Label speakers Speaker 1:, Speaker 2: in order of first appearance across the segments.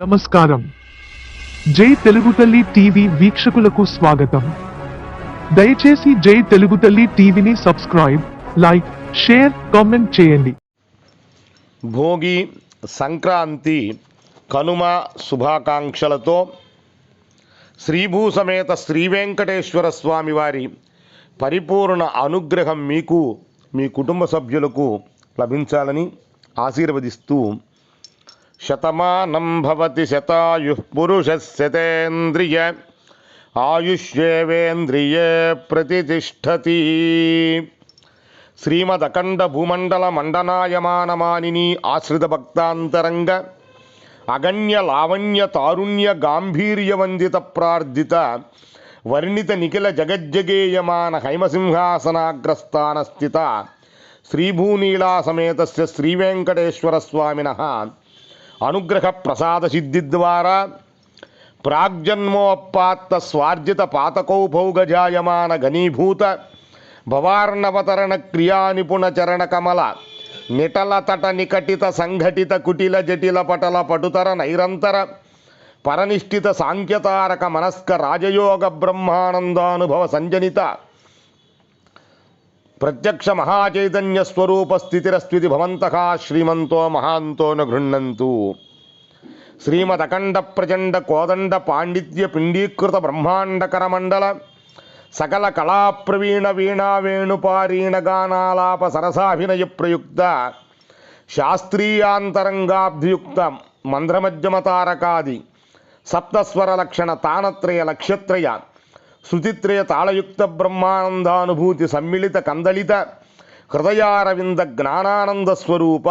Speaker 1: నమస్కారం. జై తెలుగు తల్లి టీవీ వీక్షకులకు స్వాగతం. దయచేసి జై తెలుగు తల్లి టీవీని సబ్స్క్రైబ్ లైక్ షేర్ కామెంట్ చేయండి.
Speaker 2: భోగి సంక్రాంతి కనుమ శుభాకాంక్షలతో శ్రీభూ సమేత శ్రీ వెంకటేశ్వర స్వామి వారి పరిపూర్ణ అనుగ్రహం మీకు మీ కుటుంబ సభ్యులకు లభించాలని ఆశీర్వదిస్తూ శతమానం భవతి శతాయు పురుష శతేంద్రియ ఆయుష్యేవేంద్రియే ప్రతిష్టతి. శ్రీమదఖండ భూమండల మండనాయమానమానిని ఆశ్రిత భక్తాంతరంగ అగణ్య లావణ్య తారుణ్య గాంభీర్యవందిత ప్రార్థిత వర్ణిత నిఖిల జగజ్జగేయమాన హైమసింహాసనాగ్రస్థానస్థిత శ్రీభూనీలా సమేత శ్రీవేంకటేశ్వర స్వామిన అనుగ్రహ ప్రసాద సిద్ధి ద్వారా ప్రాగ్జన్మోపాత్త స్వార్జిత పాతకౌభౌగజాయమాన ఘనీభూత భవార్ణవతరణ క్రియా చరణ కమల నిటల తట నికటిత సంఘటిత కుటిల జటిల పటల పటుతర నైరంతర పరనిష్ఠిత సాంఖ్యతారక మనస్క రాజయోగ బ్రహ్మానందానుభవ సంజనిత ప్రత్యక్ష మహాచైతన్య స్వరూప స్థితిరస్థితి భవంతః శ్రీమంతో మహాంతో న గృహ్ణంతు. శ్రీమదఖండ ప్రచండ కోదండ పాండిత్య పిండీకృత బ్రహ్మాండకర మండల సకల కళాప్రవీణ వీణా వేణుపారీణ గానాలాప సరసాభినయ ప్రయుక్త శాస్త్రీయాంతరంగాభ్యుక్త మంద్రమధ్యమ తారకాది సప్తస్వర లక్షణ తానత్రయ లక్ష్యత్రయ శృతిత్రయ తాళయుక్త బ్రహ్మానందానుభూతి సమ్మిళిత కందలిత హృదయారవింద జ్ఞానానంద స్వరూప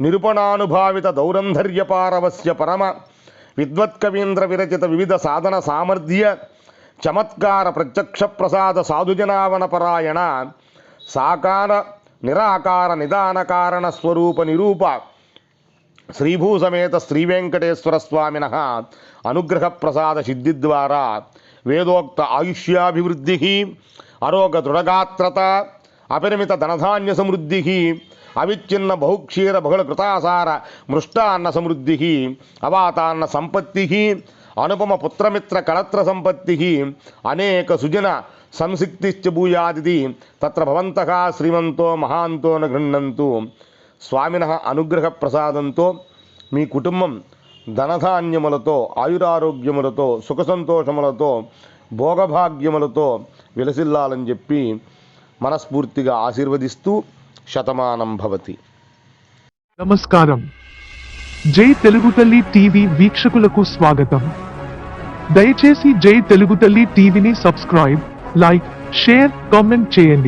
Speaker 2: నిరుపణానుభావిత దౌరంధర్య పారవస్య పరమ విద్వత్కవీంద్ర విరచిత వివిధ సాధన సామర్థ్య చమత్కార ప్రత్యక్ష ప్రసాద సాధుజనావన పరాయణ సాకార నిరాకార నిదాన కారణ స్వరూప నిరూప శ్రీభూసమేత సమేత స్వామిన అనుగ్రహ ప్రసాద సిద్ధి ద్వారా వేదోక్త ఆయుష్యాభివృద్ధి అరోగ దృఢగాత్రత అపరిమిత ధనధాన్య సమృద్ధి అవిచ్ఛిన్న బహుక్షీర బహుళ కృతాసార మృష్టాన్న సమృద్ధి అవాతాన్న సంపత్తి అనుపమ పుత్రమిత్ర కళత్ర సంపత్తి అనేక సుజన సంసిక్తిశ్చ భూయాదిది తత్ర భవంతః శ్రీమంతో మహాంతో న గృహ్ణంతు. స్వామిన అనుగ్రహ ప్రసాదంతో మీ కుటుంబం ధనధాన్యములతో ఆయురారోగ్యములతో సుఖ సంతోషములతో భోగభాగ్యములతో విలసిల్లాలని చెప్పి మనస్ఫూర్తిగా ఆశీర్వదిస్తూ శతమానం భవతి.
Speaker 1: నమస్కారం. జై తెలుగు తల్లి టీవీ వీక్షకులకు స్వాగతం. దయచేసి జై తెలుగు తల్లి టీవీని సబ్స్క్రైబ్ లైక్ షేర్ కామెంట్ చేయండి.